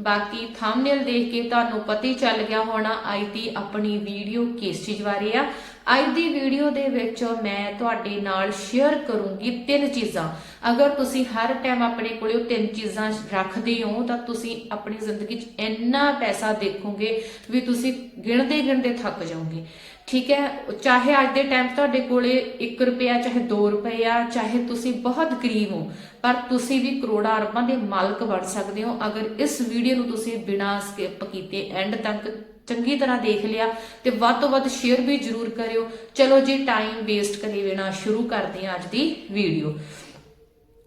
ਬਾਕੀ ਥੰਬਨੇਲ ਦੇਖ ਕੇ ਤੁਹਾਨੂੰ ਪਤਾ ਹੀ ਚੱਲ ਗਿਆ ਹੋਣਾ ਅੱਜ ਦੀ ਆਪਣੀ ਵੀਡੀਓ ਕਿਸ ਚੀਜ਼ ਬਾਰੇ ਆ। ਅੱਜ ਦੀ ਵੀਡੀਓ ਦੇ ਵਿੱਚ ਮੈਂ ਤੁਹਾਡੇ ਨਾਲ ਸ਼ੇਅਰ ਕਰੂੰਗੀ ਤਿੰਨ ਚੀਜ਼ਾਂ। ਅਗਰ ਤੁਸੀਂ ਹਰ ਟਾਈਮ ਆਪਣੇ ਕੋਲੇ ਉਹ ਤਿੰਨ ਚੀਜ਼ਾਂ ਰੱਖਦੇ ਹੋ, ਤਾਂ ਤੁਸੀਂ ਆਪਣੀ ਜ਼ਿੰਦਗੀ 'ਚ ਇੰਨਾ ਪੈਸਾ ਦੇਖੋਗੇ ਵੀ ਤੁਸੀਂ ਗਿਣਦੇ ਗਿਣਦੇ ਥੱਕ ਜਾਓਗੇ। ਠੀਕ ਹੈ, ਚਾਹੇ ਅੱਜ ਦੇ ਟਾਈਮ ਤੁਹਾਡੇ ਕੋਲੇ 1 ਰੁਪਿਆ ਚਾਹੇ 2 ਰੁਪਏ ਆ ਚਾਹੇ ਤੁਸੀਂ ਬਹੁਤ ਗਰੀਬ ਹੋ, ਪਰ ਤੁਸੀਂ ਵੀ ਕਰੋੜਾਂ ਅਰਬਾਂ ਦੇ ਮਾਲਕ ਬਣ ਸਕਦੇ ਹੋ। ਅਗਰ ਇਸ ਵੀਡੀਓ ਨੂੰ ਤੁਸੀਂ ਬਿਨਾਂ ਸਕਿਪ ਕੀਤੇ ਐਂਡ ਤੱਕ ਚੰਗੀ ਤਰ੍ਹਾਂ ਦੇਖ ਲਿਆ ਤੇ ਵੱਧ ਤੋਂ ਵੱਧ ਸ਼ੇਅਰ ਵੀ ਜ਼ਰੂਰ ਕਰਿਓ। ਚਲੋ ਜੀ ਟਾਈਮ ਵੇਸਟ ਕਰੀ ਬਿਨਾ ਸ਼ੁਰੂ ਕਰਦੇ ਹਾਂ ਅੱਜ ਦੀ ਵੀਡੀਓ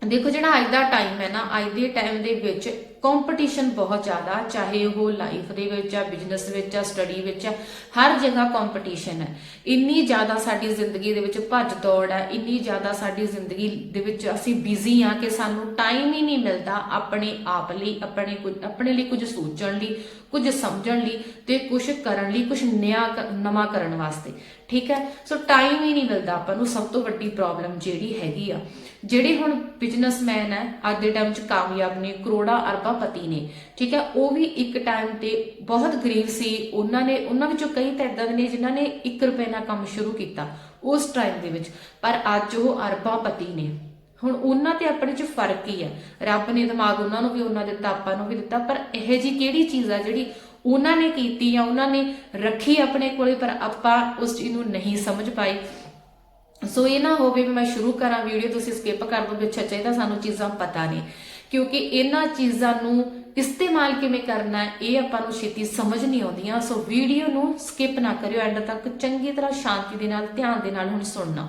ਦੇਖੋ ਜਿਹੜਾ ਅੱਜ ਦਾ ਟਾਈਮ ਹੈ ਨਾ, ਅੱਜ ਦੇ ਟਾਈਮ ਦੇ ਵਿੱਚ ਕੰਪੀਟੀਸ਼ਨ ਬਹੁਤ ਜ਼ਿਆਦਾ, ਚਾਹੇ ਉਹ ਲਾਈਫ ਦੇ ਵਿੱਚ ਆ ਬਿਜ਼ਨਸ ਵਿੱਚ ਆ ਸਟੱਡੀ ਵਿੱਚ ਆ, ਹਰ ਜਗ੍ਹਾ ਕੰਪੀਟੀਸ਼ਨ ਹੈ। ਇੰਨੀ ਜ਼ਿਆਦਾ ਸਾਡੀ ਜ਼ਿੰਦਗੀ ਦੇ ਵਿੱਚ ਭੱਜ ਦੌੜ ਹੈ, ਇੰਨੀ ਜ਼ਿਆਦਾ ਸਾਡੀ ਜ਼ਿੰਦਗੀ ਦੇ ਵਿੱਚ ਅਸੀਂ ਬਿਜ਼ੀ ਆ ਕਿ ਸਾਨੂੰ ਟਾਈਮ ਹੀ ਨਹੀਂ ਮਿਲਦਾ ਆਪਣੇ ਆਪ ਲਈ, ਆਪਣੇ ਕੁਝ, ਆਪਣੇ ਲਈ ਕੁਝ ਸੋਚਣ ਲਈ, ਕੁਝ ਸਮਝਣ ਲਈ ਤੇ ਕੁਝ ਕਰਨ ਲਈ, ਕੁਝ ਨਿਆ ਨਵਾਂ ਕਰਨ ਵਾਸਤੇ। ਠੀਕ ਹੈ? ਸੋ ਟਾਈਮ ਹੀ ਨਹੀਂ ਮਿਲਦਾ ਆਪਾਂ ਨੂੰ, ਸਭ ਤੋਂ ਵੱਡੀ ਪ੍ਰੋਬਲਮ ਜਿਹੜੀ ਹੈਗੀ ਆ। ਜਿਹੜੇ ਹੁਣ ਬਿਜ਼ਨਸਮੈਨ ਹੈ, ਅੱਜ ਦੇ ਟਾਈਮ 'ਚ ਕਾਮਯਾਬ ਨੇ, ਕਰੋੜਾਂ ਅਰਬਾਂ ਪਤੀ ਨੇ। ਠੀਕ ਹੈ, ਉਹ ਵੀ ਇੱਕ ਟਾਈਮ ਤੇ ਬਹੁਤ ਗਰੀਬ ਸੀ। ਉਹਨਾਂ ਨੇ, ਉਹਨਾਂ ਵਿੱਚੋਂ ਕਈ ਤਾਂ ਇਦਾਂ ਦੇ ਨੇ ਜਿਨ੍ਹਾਂ ਨੇ 1 ਰੁਪਏ ਨਾਲ ਕੰਮ ਸ਼ੁਰੂ ਕੀਤਾ ਉਸ ਟਾਈਮ ਦੇ ਵਿੱਚ। ਪਰ ਅੱਜ ਉਹ ਅਰਬਾਂ ਪਤੀ ਨੇ। ਹੁਣ ਉਹਨਾਂ ਤੇ ਆਪਣੇ 'ਚ ਫ਼ਰਕ ਹੀ ਹੈ। ਰੱਬ ਨੇ ਦਿਮਾਗ ਉਹਨਾਂ ਨੂੰ ਵੀ ਉਹਨਾਂ ਦਿੱਤਾ, ਆਪਾਂ ਨੂੰ ਵੀ ਦਿੱਤਾ, ਪਰ ਇਹ ਜੀ ਕਿਹੜੀ ਚੀਜ਼ ਆ ਜਿਹੜੀ ਉਹਨਾਂ ਨੇ ਕੀਤੀ ਆ ਉਹਨਾਂ ਨੇ ਰੱਖੀ ਆਪਣੇ ਕੋਲੇ, ਪਰ ਆਪਾਂ ਉਸ ਚੀਜ਼ ਨੂੰ ਨਹੀਂ ਸਮਝ ਪਾਏ। ਸੋ ਇਹ ਨਾ ਹੋਵੇ ਵੀ ਮੈਂ ਸ਼ੁਰੂ ਕਰਾਂ ਵੀਡੀਓ, ਤੁਸੀਂ ਸਕਿਪ ਕਰ ਦੋ ਵੀ ਅੱਛਾ ਚਾਹੀਦਾ ਸਾਨੂੰ ਚੀਜ਼ਾਂ ਪਤਾ ਨਹੀਂ ਕਿਉਂਕਿ ਇਹਨਾਂ ਚੀਜ਼ਾਂ ਨੂੰ ਇਸਤੇਮਾਲ ਕਿਵੇਂ ਕਰਨਾ ਹੈ, ਇਹ ਆਪਾਂ ਨੂੰ ਛੇਤੀ ਸਮਝ ਨਹੀਂ ਆਉਂਦੀਆਂ। ਸੋ ਵੀਡੀਓ ਨੂੰ ਸਕਿਪ ਨਾ ਕਰਿਓ ਐਂਡ ਤੱਕ ਚੰਗੀ ਤਰ੍ਹਾਂ ਸ਼ਾਂਤੀ ਦੇ ਨਾਲ, ਧਿਆਨ ਦੇ ਨਾਲ ਹੁਣ ਸੁਣਨਾ।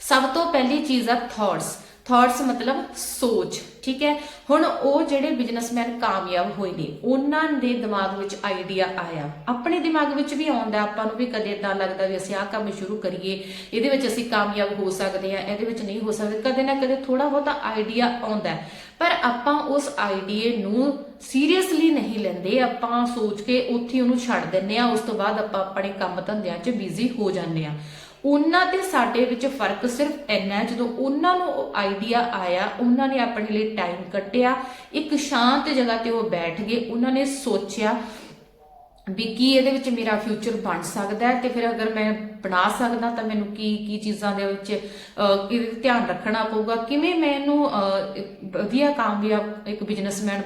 ਸਭ ਤੋਂ ਪਹਿਲੀ ਚੀਜ਼ ਆ ਥਾਟਸ ਥਾਟਸ ਮਤਲਬ ਸੋਚ। ਠੀਕ ਹੈ? ਹੁਣ ਉਹ ਜਿਹੜੇ ਬਿਜ਼ਨਸਮੈਨ ਕਾਮਯਾਬ ਹੋਏ ਨੇ, ਉਹਨਾਂ ਦੇ ਦਿਮਾਗ ਵਿੱਚ ਆਈਡੀਆ ਆਇਆ। ਆਪਣੇ ਦਿਮਾਗ ਵਿੱਚ ਵੀ ਆਉਂਦਾ, ਆਪਾਂ ਨੂੰ ਵੀ ਕਦੇ ਇਦਾਂ ਲੱਗਦਾ ਵੀ ਅਸੀਂ ਆਹ ਕੰਮ ਸ਼ੁਰੂ ਕਰੀਏ, ਇਹਦੇ ਵਿੱਚ ਅਸੀਂ ਕਾਮਯਾਬ ਹੋ ਸਕਦੇ ਆ ਇਹਦੇ ਵਿੱਚ ਨਹੀਂ ਹੋ ਸਕਦੇ, ਕਦੇ ਨਾ ਕਦੇ ਥੋੜਾ ਬਹੁਤਾ ਆਈਡੀਆ ਆਉਂਦਾ ਪਰ ਆਪਾਂ ਉਸ ਆਈਡੀਏ ਨੂੰ ਸੀਰੀਅਸਲੀ ਨਹੀਂ ਲੈਂਦੇ, ਆਪਾਂ ਸੋਚ ਕੇ ਉੱਥੇ ਉਹਨੂੰ ਛੱਡ ਦਿੰਨੇ ਆ ਉਸ ਤੋਂ ਬਾਅਦ ਆਪਾਂ ਆਪਣੇ ਕੰਮ ਧੰਦਿਆਂ 'ਚ ਬਿਜ਼ੀ ਹੋ ਜਾਂਦੇ ਆ ਉਹਨਾਂ ਤੇ ਸਾਡੇ ਵਿੱਚ ਫ਼ਰਕ ਸਿਰਫ ਇੰਨਾ ਹੈ, ਜਦੋਂ ਉਹਨਾਂ ਨੂੰ ਉਹ ਆਈਡੀਆ ਆਇਆ, ਉਹਨਾਂ ਨੇ ਆਪਣੇ ਲਈ ਟਾਈਮ ਕੱਟਿਆ, ਇੱਕ ਸ਼ਾਂਤ ਜਗ੍ਹਾ ਤੇ ਉਹ ਬੈਠ ਗਏ, ਉਹਨਾਂ ਨੇ ਸੋਚਿਆ ਵੀ ਕੀ ਇਹਦੇ ਵਿੱਚ ਮੇਰਾ ਫਿਊਚਰ ਬਣ ਸਕਦਾ ਹੈ ਤੇ ਫਿਰ ਅਗਰ ਮੈਂ ਬਣਾ ਸਕਦਾ ਤਾਂ ਮੈਨੂੰ ਕੀ ਕੀ ਚੀਜ਼ਾਂ ਦੇ ਵਿੱਚ ਅਹ, ਇਹਦੇ ਧਿਆਨ ਰੱਖਣਾ ਪਊਗਾ। ਕਿਵੇਂ ਮੈਂ ਇਹਨੂੰ ਵਧੀਆ ਕਾਮਯਾਬ ਇੱਕ ਬਿਜ਼ਨਸਮੈਨ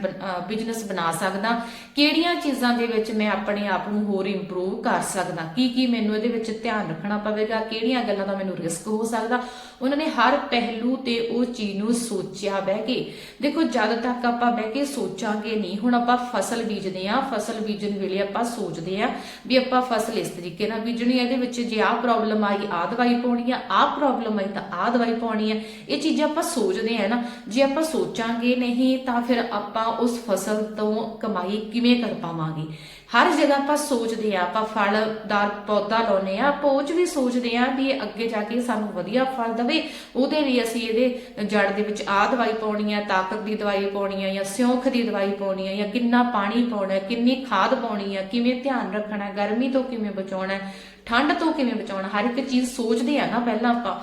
ਬਿਜ਼ਨਸ ਬਣਾ ਸਕਦਾ? ਕਿਹੜੀਆਂ ਚੀਜ਼ਾਂ ਦੇ ਵਿੱਚ ਮੈਂ ਆਪਣੇ ਆਪ ਨੂੰ ਹੋਰ ਇੰਪਰੂਵ ਕਰ ਸਕਦਾ? ਕੀ ਕੀ ਮੈਨੂੰ ਇਹਦੇ ਵਿੱਚ ਧਿਆਨ ਰੱਖਣਾ ਪਵੇਗਾ? ਕਿਹੜੀਆਂ ਗੱਲਾਂ ਦਾ ਮੈਨੂੰ ਰਿਸਕ ਹੋ ਸਕਦਾ? ਉਹਨਾਂ ਨੇ ਹਰ ਪਹਿਲੂ ਤੇ ਉਹ ਚੀਜ਼ ਨੂੰ ਸੋਚਿਆ ਬਹਿ ਕੇ। ਦੇਖੋ ਜਦ ਤੱਕ ਆਪਾਂ ਬਹਿ ਕੇ ਸੋਚਾਂਗੇ ਨਹੀਂ ਹੁਣ ਆਪਾਂ ਫਸਲ ਬੀਜਦੇ ਆ ਫਸਲ ਬੀਜਣ ਵੇਲੇ ਆਪਾਂ ਸੋਚਦੇ ਆ ਵੀ ਆਪਾਂ ਫਸਲ ਇਸ ਤਰੀਕੇ ਨਾਲ ਬੀਜਣੀ ਇਹਦੇ ਵਿੱਚ ਜੇ ਆਹ ਪ੍ਰੋਬਲਮ ਆਈ ਆਹ ਦਵਾਈ ਪਾਉਣੀ ਆ ਆਹ ਪ੍ਰੋਬਲਮ ਆਈ ਤਾਂ ਆਹ ਦਵਾਈ ਪਾਉਣੀ ਆ। ਇਹ ਚੀਜ਼ਾਂ ਆਪਾਂ ਸੋਚਦੇ ਆ ਨਾ, ਜੇ ਆਪਾਂ ਸੋਚਾਂਗੇ ਨਹੀਂ ਤਾਂ ਫਿਰ ਆਪਾਂ ਉਸ ਫਸਲ ਤੋਂ ਕਮਾਈ ਕਿਵੇਂ ਕਰ ਪਾਵਾਂਗੇ? ਹਰ ਜਗ੍ਹਾ ਆਪਾਂ ਸੋਚਦੇ ਆ ਆਪਾਂ ਫਲਦਾਰ ਪੌਦਾ ਲਾਉਨੇ ਆ ਆਪਾਂ ਉਹ 'ਚ ਵੀ ਸੋਚਦੇ ਆ ਵੀ ਇਹ ਅੱਗੇ ਜਾ ਕੇ ਸਾਨੂੰ ਵਧੀਆ ਫਲ ਦਵੇ। ਉਹਦੇ ਲਈ ਅਸੀਂ ਇਹਦੇ ਜੜ ਦੇ ਵਿੱਚ ਆਹ ਦਵਾਈ ਪਾਉਣੀ ਆ, ਤਾਕਤ ਦੀ ਦਵਾਈ ਪਾਉਣੀ ਆ, ਜਾਂ ਸਿਉਂਖ ਦੀ ਦਵਾਈ ਪਾਉਣੀ ਆ, ਜਾਂ ਕਿੰਨਾ ਪਾਣੀ ਪਾਉਣਾ, ਕਿੰਨੀ ਖਾਦ ਪਾਉਣੀ ਆ, ਕਿਵੇਂ ਧਿਆਨ ਰੱਖਣਾ, ਗਰਮੀ ਤੋਂ ਕਿਵੇਂ ਬਚਾਉਣਾ, ਠੰਡ ਤੋਂ ਕਿਵੇਂ ਬਚਾਉਣਾ, ਹਰ ਇੱਕ ਚੀਜ਼ ਸੋਚਦੇ ਆ ਨਾ ਪਹਿਲਾਂ ਆਪਾਂ।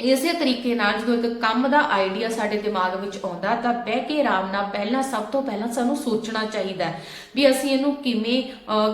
ਇਸੇ ਤਰੀਕੇ ਨਾਲ ਜਦੋਂ ਇੱਕ ਕੰਮ ਦਾ ਆਈਡੀਆ ਸਾਡੇ ਦਿਮਾਗ ਵਿੱਚ ਆਉਂਦਾ ਤਾਂ ਬਹਿ ਕੇ ਆਰਾਮ ਨਾਲ ਪਹਿਲਾਂ ਸਭ ਤੋਂ ਪਹਿਲਾਂ ਸਾਨੂੰ ਸੋਚਣਾ ਚਾਹੀਦਾ ਹੈ ਵੀ ਅਸੀਂ ਇਹਨੂੰ ਕਿਵੇਂ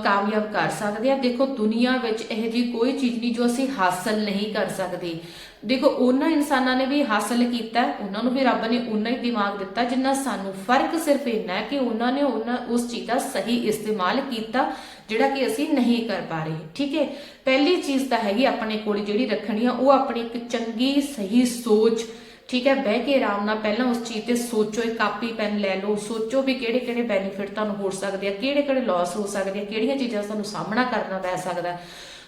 ਕਾਮਯਾਬ ਕਰ ਸਕਦੇ ਹਾਂ। ਦੇਖੋ, ਦੁਨੀਆ ਵਿੱਚ ਇਹ ਜੀ ਕੋਈ ਚੀਜ਼ ਨਹੀਂ ਜੋ ਅਸੀਂ ਹਾਸਲ ਨਹੀਂ ਕਰ ਸਕਦੇ। ਦੇਖੋ, ਉਹਨਾਂ ਇਨਸਾਨਾਂ ਨੇ ਵੀ ਹਾਸਲ ਕੀਤਾ ਉਹਨਾਂ ਨੂੰ ਵੀ ਰੱਬ ਨੇ ਉਨਾ ਹੀ ਦਿਮਾਗ ਦਿੱਤਾ ਜਿੰਨਾ ਸਾਨੂੰ ਫ਼ਰਕ ਸਿਰਫ ਇੰਨਾ ਹੈ ਕਿ ਉਹਨਾਂ ਨੇ ਉਹਨਾਂ, ਉਸ ਚੀਜ਼ ਦਾ ਸਹੀ ਇਸਤੇਮਾਲ ਕੀਤਾ ਜਿਹੜਾ ਕਿ ਅਸੀਂ ਨਹੀਂ ਕਰ ਪਾ ਰਹੇ। ਠੀਕ ਹੈ? ਪਹਿਲੀ ਚੀਜ਼ ਤਾਂ ਹੈਗੀ ਆਪਣੇ ਕੋਲ ਜਿਹੜੀ ਰੱਖਣੀ ਆ, ਉਹ ਆਪਣੀ ਇੱਕ ਚੰਗੀ, ਸਹੀ ਸੋਚ। ਠੀਕ ਹੈ? ਬਹਿ ਕੇ ਆਰਾਮ ਨਾਲ ਪਹਿਲਾਂ ਉਸ ਚੀਜ਼ ਤੇ ਸੋਚੋ, ਇੱਕ ਕਾਪੀ, ਪੈਨ ਲੈ ਲਓ। ਸੋਚੋ ਵੀ ਕਿਹੜੇ ਕਿਹੜੇ ਬੈਨੀਫਿਟ ਤੁਹਾਨੂੰ ਹੋ ਸਕਦੇ ਆ ਕਿਹੜੇ ਕਿਹੜੇ ਲਾਸ ਹੋ ਸਕਦੇ ਆ, ਕਿਹੜੀਆਂ ਚੀਜ਼ਾਂ ਤੁਹਾਨੂੰ ਸਾਹਮਣਾ ਕਰਨਾ ਪੈ ਸਕਦਾ।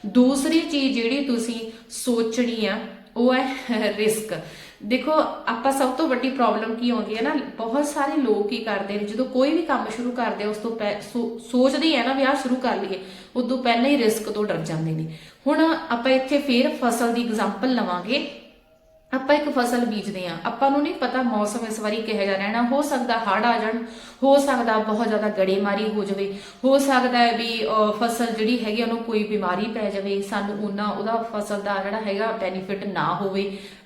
ਦੂਸਰੀ ਚੀਜ਼ ਜਿਹੜੀ ਤੁਸੀਂ ਸੋਚਣੀ ਆ, ਉਹ ਹੈ ਰਿਸਕ ਦੇਖੋ ਆਪਾਂ ਸਭ ਤੋਂ ਵੱਡੀ ਪ੍ਰੋਬਲਮ ਕੀ ਆਉਂਦੀ ਹੈ ਨਾ ਬਹੁਤ ਸਾਰੇ ਲੋਕ ਕੀ ਕਰਦੇ ਨੇ ਜਦੋਂ ਕੋਈ ਵੀ ਕੰਮ ਸ਼ੁਰੂ ਕਰਦੇ ਉਸ ਤੋਂ ਸੋਚਦੇ ਆ ਨਾ ਵੀ ਸ਼ੁਰੂ ਕਰ ਲਈਏ ਉਦੋਂ ਪਹਿਲਾਂ ਹੀ ਰਿਸਕ ਤੋਂ ਡਰ ਜਾਂਦੇ ਨੇ। ਹੁਣ ਆਪਾਂ ਇੱਥੇ ਫੇਰ ਫਸਲ ਦੀ ਐਗਜ਼ਾਮਪਲ ਲਵਾਂਗੇ। ਆਪਾਂ ਇੱਕ ਫਸਲ ਬੀਜਦੇ ਆ ਆਪਾਂ ਨੂੰ ਨਹੀਂ ਪਤਾ ਮੌਸਮ ਇਸ ਵਾਰੀ ਕਿਹੋ ਜਿਹਾ ਰਹਿਣਾ। ਹੋ ਸਕਦਾ ਹੜ੍ਹ ਆ ਜਾਣ ਹੋ ਸਕਦਾ ਬਹੁਤ ਜ਼ਿਆਦਾ ਗੜੇਮਾਰੀ ਹੋ ਜਾਵੇ ਹੋ ਸਕਦਾ ਹੈ ਵੀ ਅਹ, ਫਸਲ ਜਿਹੜੀ ਹੈਗੀ ਉਹਨੂੰ ਕੋਈ ਬਿਮਾਰੀ ਪੈ ਜਾਵੇ ਸਾਨੂੰ ਉਹਨਾਂ ਉਹਦਾ ਫਸਲ ਦਾ ਜਿਹੜਾ ਹੈਗਾ ਬੈਨੀਫਿਟ ਨਾ ਹੋਵੇ।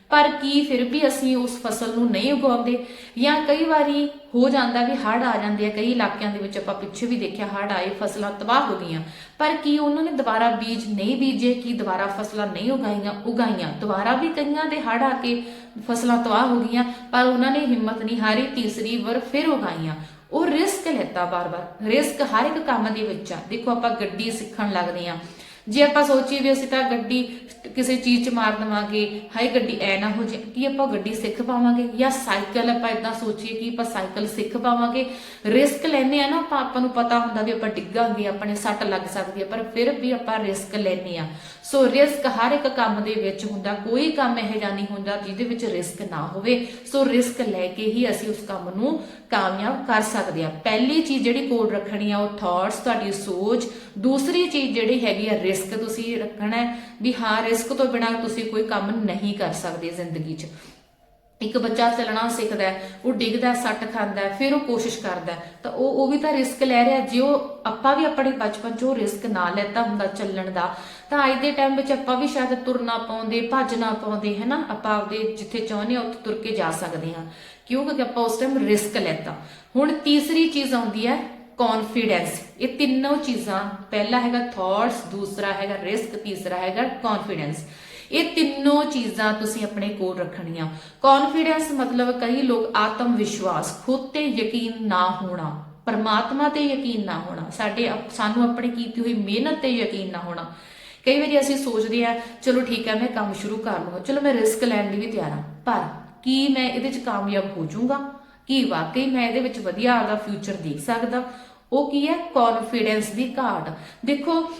ਪਰ ਕੀ ਫਿਰ ਵੀ ਅਸੀਂ ਉਸ ਫਸਲ ਨੂੰ ਨਹੀਂ ਉਗਾਉਂਦੇ? ਜਾਂ ਕਈ ਵਾਰੀ ਹੋ ਜਾਂਦਾ ਵੀ ਹੜ੍ਹ ਆ ਜਾਂਦੇ ਆ, ਕਈ ਇਲਾਕਿਆਂ ਦੇ ਵਿੱਚ ਆਪਾਂ ਪਿੱਛੇ ਵੀ ਦੇਖਿਆ ਹੜ੍ਹ ਆਏ, ਫਸਲਾਂ ਤਬਾਹ ਹੋ ਗਈਆਂ। ਪਰ ਕੀ ਉਹਨਾਂ ਨੇ ਦੁਬਾਰਾ ਬੀਜ ਨਹੀਂ ਬੀਜੇ, ਕੀ ਦੁਬਾਰਾ ਫਸਲਾਂ ਨਹੀਂ ਉਗਾਈਆਂ ਉਗਾਈਆਂ? ਦੁਬਾਰਾ ਵੀ ਕਈਆਂ ਦੇ ਹੜ੍ਹ ਆ ਕੇ ਫਸਲਾਂ ਤਬਾਹ ਹੋ ਗਈਆਂ, ਪਰ ਉਹਨਾਂ ਨੇ ਹਿੰਮਤ ਨਹੀਂ ਹਾਰੀ, ਤੀਸਰੀ ਵਾਰ ਫਿਰ ਉਗਾਈਆਂ। ਉਹ ਰਿਸਕ ਲੈਤਾ ਬਾਰ-ਬਾਰ। ਰਿਸਕ ਹਰ ਇੱਕ ਕੰਮ ਦੇ ਵਿੱਚ ਆ। ਦੇਖੋ ਆਪਾਂ ਗੱਡੀ ਸਿੱਖਣ ਲੱਗਦੇ ਆ। ਜੇ ਆਪਾਂ ਸੋਚੀਏ ਵੀ ਅਸੀਂ ਤਾਂ ਗੱਡੀ ਕਿਸੇ ਚੀਜ਼ 'ਚ ਮਾਰ ਦਵਾਂਗੇ, ਹਾਏ ਗੱਡੀ ਐ ਨਾ ਹੋ ਜੇ ਕੀ ਆਪਾਂ ਗੱਡੀ ਸਿੱਖ ਪਾਵਾਂਗੇ? ਜਾਂ ਸਾਈਕਲ ਆਪਾਂ ਇਦਾਂ ਸੋਚੀਏ ਕਿ ਆਪਾਂ ਸਾਈਕਲ ਸਿੱਖ ਪਾਵਾਂਗੇ? ਰਿਸਕ ਲੈਨੇ ਆ ਨਾ ਆਪਾਂ ਆਪਾਂ ਨੂੰ ਪਤਾ ਹੁੰਦਾ ਵੀ ਆਪਾਂ ਡਿੱਗਾਂਗੇ, ਆਪਣੇ ਸੱਟ ਲੱਗ ਸਕਦੀ ਹੈ ਪਰ ਫਿਰ ਵੀ ਆਪਾਂ ਰਿਸਕ ਲੈਨੇ ਆ। ਸੋ ਰਿਸਕ ਹਰ ਇੱਕ ਕੰਮ ਦੇ ਵਿੱਚ ਹੁੰਦਾ, ਕੋਈ ਕੰਮ ਇਹੋ ਜਿਹਾ ਨਹੀਂ ਹੁੰਦਾ ਜਿਹਦੇ ਵਿੱਚ ਰਿਸਕ ਨਾ ਹੋਵੇ। ਸੋ ਰਿਸਕ ਲੈ ਕੇ ਹੀ ਅਸੀਂ ਉਸ ਕੰਮ ਨੂੰ ਕਾਮਯਾਬ ਕਰ ਸਕਦੇ ਆ। ਪਹਿਲੀ ਚੀਜ਼ ਜਿਹੜੀ ਕੋਡ ਰੱਖਣੀ ਆ, ਉਹ ਥਾਟਸ ਤੁਹਾਡੀ ਸੋਚ ਦੂਸਰੀ ਚੀਜ਼ ਜਿਹੜੀ ਹੈਗੀ ਆ ਰਿਸਕ ਤੁਸੀਂ ਰੱਖਣਾ ਹੈ ਵੀ ਹਾਂ ਰਿਸਕ ਤੋਂ ਬਿਨਾਂ ਤੁਸੀਂ ਕੋਈ ਕੰਮ ਨਹੀਂ ਕਰ ਸਕਦੇ ਜ਼ਿੰਦਗੀ 'ਚ। ਇੱਕ ਬੱਚਾ ਚੱਲਣਾ ਸਿੱਖਦਾ ਉਹ ਡਿੱਗਦਾ, ਸੱਟ ਖਾਂਦਾ ਫਿਰ ਉਹ ਕੋਸ਼ਿਸ਼ ਕਰਦਾ ਤਾਂ ਉਹ ਉਹ ਵੀ ਤਾਂ ਰਿਸਕ ਲੈ ਰਿਹਾ। ਜੇ ਉਹ, ਆਪਾਂ ਵੀ ਆਪਣੇ ਬਚਪਨ 'ਚ ਉਹ ਰਿਸਕ ਨਾ ਲੈਤਾ ਹੁੰਦਾ ਚੱਲਣ ਦਾ, ਤਾਂ ਅੱਜ ਦੇ ਟਾਈਮ ਵਿੱਚ ਆਪਾਂ ਵੀ ਸ਼ਾਇਦ ਤੁਰਨਾ ਪਾਉਂਦੇ ਭੱਜਣਾ ਪਾਉਂਦੇ ਹੈ ਨਾ ਆਪਾਂ ਆਪਦੇ ਜਿੱਥੇ ਚਾਹੁੰਦੇ ਹਾਂ, ਉੱਥੇ ਤੁਰ ਕੇ ਜਾ ਸਕਦੇ ਹਾਂ। ਕਿਉਂ? ਕਿਉਂਕਿ ਆਪਾਂ ਉਸ ਟਾਈਮ ਰਿਸਕ ਲੈਤਾ। ਹੁਣ ਤੀਸਰੀ ਚੀਜ਼ ਆਉਂਦੀ ਹੈ ਕੌਨਫੀਡੈਂਸ ਇਹ ਤਿੰਨੋਂ ਚੀਜ਼ਾਂ, ਪਹਿਲਾ ਹੈਗਾ ਥਾਟਸ ਦੂਸਰਾ ਹੈਗਾ ਰਿਸਕ ਤੀਸਰਾ ਹੈਗਾ ਕੌਨਫੀਡੈਂਸ ਇਹ ਤਿੰਨੋਂ ਚੀਜ਼ਾਂ ਤੁਸੀਂ ਆਪਣੇ ਕੋਲ ਰੱਖਣੀਆਂ। ਕੌਨਫੀਡੈਂਸ ਮਤਲਬ ਕਈ ਲੋਕ ਆਤਮ ਵਿਸ਼ਵਾਸ ਖੁਦ ਤੇ ਯਕੀਨ ਨਾ ਹੋਣਾ, ਪਰਮਾਤਮਾ ਤੇ ਯਕੀਨ ਨਾ ਹੋਣਾ, ਸਾਡੇ ਅਪ- ਸਾਨੂੰ ਆਪਣੀ ਕੀਤੀ ਹੋਈ ਮਿਹਨਤ ਤੇ ਯਕੀਨ ਨਾ ਹੋਣਾ। ਕਈ ਵਾਰੀ ਅਸੀਂ ਸੋਚਦੇ ਆ ਚਲੋ ਠੀਕ ਹੈ, ਮੈਂ ਕੰਮ ਸ਼ੁਰੂ ਕਰ ਲਵਾਂ, ਚਲੋ ਮੈਂ ਰਿਸਕ ਲੈਣ ਲਈ ਵੀ ਤਿਆਰ ਹਾਂ, ਪਰ ਕੀ ਮੈਂ ਇਹਦੇ 'ਚ ਕਾਮਯਾਬ ਹੋ ਜਾਊਂਗਾ? ਕੀ ਵਾਕਈ ਮੈਂ ਇਹਦੇ ਵਿੱਚ ਵਧੀਆ ਆਪਦਾ ਫਿਊਚਰ ਦੇਖ ਸਕਦਾ। ਉਹ ਕੀ ਹੈ? ਕੌਨਫੀਡੈਂਸ ਦੀ ਘਾਟ। ਦੇਖੋ,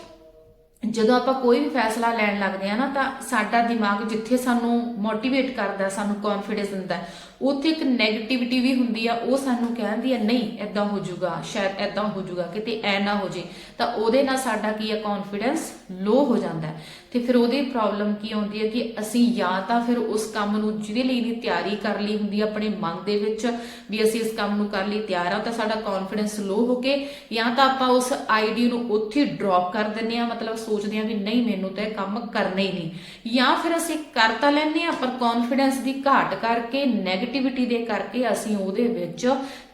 ਜਦੋਂ ਆਪਾਂ ਕੋਈ ਵੀ ਫੈਸਲਾ ਲੈਣ ਲੱਗਦੇ ਆ ਨਾ, ਤਾਂ ਸਾਡਾ ਦਿਮਾਗ ਜਿੱਥੇ ਸਾਨੂੰ ਮੋਟੀਵੇਟ ਕਰਦਾ, ਸਾਨੂੰ ਕੌਨਫੀਡੈਂਸ ਦਿੰਦਾ ਉੱਥੇ ਇੱਕ 네ਗੇਟਿਵਿਟੀ ਵੀ ਹੁੰਦੀ ਆ, ਉਹ ਸਾਨੂੰ ਕਹਿੰਦੀ ਆ, ਨਹੀਂ ਐਦਾਂ ਹੋ ਜਾਊਗਾ, ਸ਼ਾਇਦ ਐਦਾਂ ਹੋ ਜਾਊਗਾ, ਕਿਤੇ ਐ ਨਾ ਹੋ ਜੇ। ਤਾਂ ਉਹਦੇ ਨਾਲ ਸਾਡਾ ਕੀ ਆ ਕੌਨਫੀਡੈਂਸ ਲੋ ਹੋ ਜਾਂਦਾ ਹੈ। ਤੇ ਫਿਰ ਉਹਦੀ ਪ੍ਰੋਬਲਮ ਕੀ ਆਉਂਦੀ ਹੈ ਕਿ ਅਸੀਂ ਜਾਂ ਤਾਂ ਫਿਰ ਉਸ ਕੰਮ ਨੂੰ ਜਿਹਦੇ ਲਈ ਨਹੀਂ ਤਿਆਰੀ ਕਰ ਲਈ ਹੁੰਦੀ ਆ, ਆਪਣੇ ਮਨ ਦੇ ਵਿੱਚ ਵੀ ਅਸੀਂ ਇਸ ਕੰਮ ਨੂੰ ਕਰਨ ਲਈ ਤਿਆਰ ਆ, ਤਾਂ ਸਾਡਾ ਕੌਨਫੀਡੈਂਸ ਲੋ ਹੋ ਕੇ ਜਾਂ ਤਾਂ ਆਪਾਂ ਉਸ ਆਈਡੀ ਨੂੰ ਉੱਥੇ ਡ੍ਰੌਪ ਕਰ ਦਿੰਦੇ ਆ, ਮਤਲਬ ਸੋਚਦੇ ਆ ਵੀ ਨਹੀਂ, ਮੈਨੂੰ ਤਾਂ ਇਹ ਕੰਮ ਕਰਨਾ ਹੀ ਨਹੀਂ। ਜਾਂ ਫਿਰ ਅਸੀਂ ਕਰ ਤਾਂ ਲੈਂਦੇ ਆ, ਪਰ ਕੌਨਫੀਡੈਂਸ ਦੀ ਘਾਟ ਕਰਕੇ 네ਗੇਟਿਵਿਟੀ ਦੇ ਕਰਕੇ ਅਸੀਂ ਉਹਦੇ ਵਿੱਚ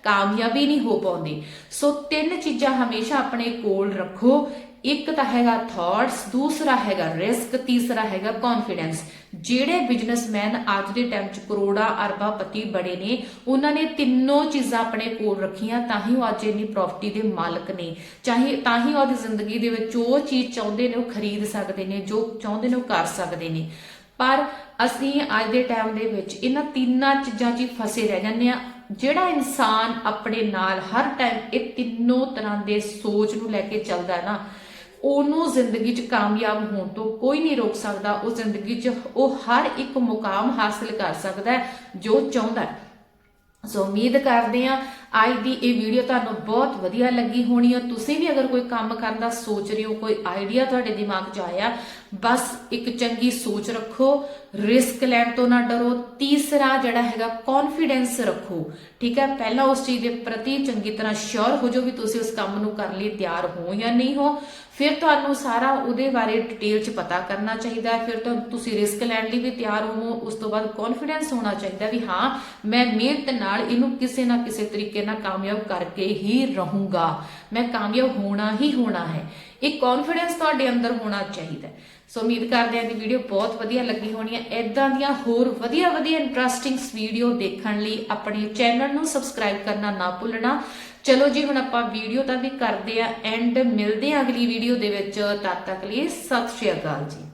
ਕਾਮਯਾਬੀ ਨਹੀਂ ਹੋ ਪਾਉਂਦੇ। ਸੋ ਤਿੰਨ ਚੀਜ਼ਾਂ ਹਮੇਸ਼ਾ ਆਪਣੇ ਕੋਲ ਰੱਖੋ। ਇੱਕ ਤਾਂ ਹੈਗਾ ਥਾਟਸ ਦੂਸਰਾ ਹੈਗਾ ਰਿਸਕ ਤੀਸਰਾ ਹੈਗਾ ਕੌਨਫੀਡੈਂਸ ਜਿਹੜੇ ਬਿਜ਼ਨਸਮੈਨ ਅੱਜ ਦੇ ਟਾਈਮ 'ਚ ਕਰੋੜਾ ਅਰਬਾਂ ਪਤੀ ਬੜੇ ਨੇ, ਉਹਨਾਂ ਨੇ ਤਿੰਨੋਂ ਚੀਜ਼ਾਂ ਆਪਣੇ ਕੋਲ ਰੱਖੀਆਂ, ਤਾਂ ਹੀ ਉਹ ਅੱਜ ਇੰਨੀ ਪ੍ਰਾਪਰਟੀ ਦੇ ਮਾਲਕ ਨੇ। ਚਾਹੇ ਤਾਂ ਹੀ ਉਹਦੀ ਜ਼ਿੰਦਗੀ ਦੇ ਵਿੱਚ ਜੋ ਚੀਜ਼ ਚਾਹੁੰਦੇ ਨੇ ਉਹ ਖਰੀਦ ਸਕਦੇ ਨੇ, ਜੋ ਚਾਹੁੰਦੇ ਨੇ ਉਹ ਕਰ ਸਕਦੇ ਨੇ। ਪਰ ਅਸੀਂ ਅੱਜ ਦੇ ਟਾਈਮ ਦੇ ਵਿੱਚ ਇਹਨਾਂ ਤਿੰਨਾਂ ਚੀਜ਼ਾਂ 'ਚ ਹੀ ਫਸੇ ਰਹਿ ਜਾਂਦੇ ਆ ਜਿਹੜਾ ਇਨਸਾਨ ਆਪਣੇ ਨਾਲ ਹਰ ਟਾਈਮ ਇਹ ਤਿੰਨੋਂ ਤਰ੍ਹਾਂ ਦੇ ਸੋਚ ਨੂੰ ਲੈ ਕੇ ਚੱਲਦਾ ਨਾ, ਉਹਨੂੰ ਜ਼ਿੰਦਗੀ 'ਚ ਕਾਮਯਾਬ ਹੋਣ ਤੋਂ ਕੋਈ ਨਹੀਂ ਰੋਕ ਸਕਦਾ। ਉਹ ਜ਼ਿੰਦਗੀ 'ਚ ਉਹ ਹਰ ਇੱਕ ਮੁਕਾਮ ਹਾਸਲ ਕਰ ਸਕਦਾ ਜੋ ਚਾਹੁੰਦਾ ਸੋ ਉਮੀਦ ਕਰਦੇ ਆ ਅੱਜ ਦੀ ਇਹ ਵੀਡੀਓ ਤੁਹਾਨੂੰ ਬਹੁਤ ਵਧੀਆ ਲੱਗੀ ਹੋਣੀ ਹੈ ਤੁਸੀਂ ਵੀ ਅਗਰ ਕੋਈ ਕੰਮ ਕਰਨ ਦਾ ਸੋਚ ਰਹੇ ਹੋ, ਕੋਈ ਆਈਡੀਆ ਤੁਹਾਡੇ ਦਿਮਾਗ 'ਚ ਆਇਆ, ਬਸ ਇੱਕ ਚੰਗੀ ਸੋਚ ਰੱਖੋ ਰਿਸਕ ਲੈਣ ਤੋਂ ਨਾ ਡਰੋ। ਤੀਸਰਾ ਜਿਹੜਾ ਹੈਗਾ ਕੌਨਫੀਡੈਂਸ ਰੱਖੋ। ਠੀਕ ਹੈ, ਪਹਿਲਾਂ ਉਸ ਚੀਜ਼ ਦੇ ਪ੍ਰਤੀ ਚੰਗੀ ਤਰ੍ਹਾਂ ਸ਼ੋਰ ਹੋ ਜਾਓ ਵੀ ਤੁਸੀਂ ਉਸ ਕੰਮ ਨੂੰ ਕਰਨ ਲਈ ਤਿਆਰ ਹੋ ਜਾਂ ਨਹੀਂ ਹੋ। ਫਿਰ ਤੁਹਾਨੂੰ ਸਾਰਾ ਉਹਦੇ ਬਾਰੇ ਡਿਟੇਲ 'ਚ ਪਤਾ ਕਰਨਾ ਚਾਹੀਦਾ ਹੈ। ਫਿਰ ਤਾਂ ਤੁਸੀਂ ਰਿਸਕ ਲੈਣ ਲਈ ਵੀ ਤਿਆਰ ਹੋਵੋ। ਉਸ ਤੋਂ ਬਾਅਦ ਕੌਨਫੀਡੈਂਸ ਹੋਣਾ ਚਾਹੀਦਾ ਵੀ ਹਾਂ, ਮੈਂ ਮਿਹਨਤ ਨਾਲ ਇਹਨੂੰ ਕਿਸੇ ਨਾ ਕਿਸੇ ਤਰੀਕੇ ਨਾਲ ਕਾਮਯਾਬ ਕਰਕੇ ਹੀ ਰਹੂੰਗਾ। ਮੈਂ ਕਾਮਯਾਬ ਹੋਣਾ ਹੀ ਹੋਣਾ ਹੈ। ਇਹ ਕੌਨਫੀਡੈਂਸ ਤੁਹਾਡੇ ਅੰਦਰ ਹੋਣਾ ਚਾਹੀਦਾ ਸੋ ਉਮੀਦ ਕਰਦੇ ਹਾਂ ਕਿ ਵੀਡੀਓ ਬਹੁਤ ਵਧੀਆ ਲੱਗੀ ਹੋਣੀ ਹੈ। ਇਦਾਂ ਦੀਆਂ ਹੋਰ ਵਧੀਆ ਵਧੀਆ ਇੰਟਰਸਟਿੰਗ ਵੀਡੀਓ ਦੇਖਣ ਲਈ ਆਪਣੇ ਚੈਨਲ ਨੂੰ ਸਬਸਕ੍ਰਾਈਬ ਕਰਨਾ ਨਾ ਭੁੱਲਣਾ। ਚਲੋ ਜੀ, ਹੁਣ ਆਪਾਂ ਵੀਡੀਓ ਤਾਂ ਵੀ ਕਰਦੇ ਆ ਐਂਡ ਮਿਲਦੇ ਆ ਅਗਲੀ ਵੀਡੀਓ ਦੇ ਵਿੱਚ। ਤਦ ਤੱਕ ਲਈ ਸਤਿ ਸ਼੍ਰੀ ਅਕਾਲ ਜੀ।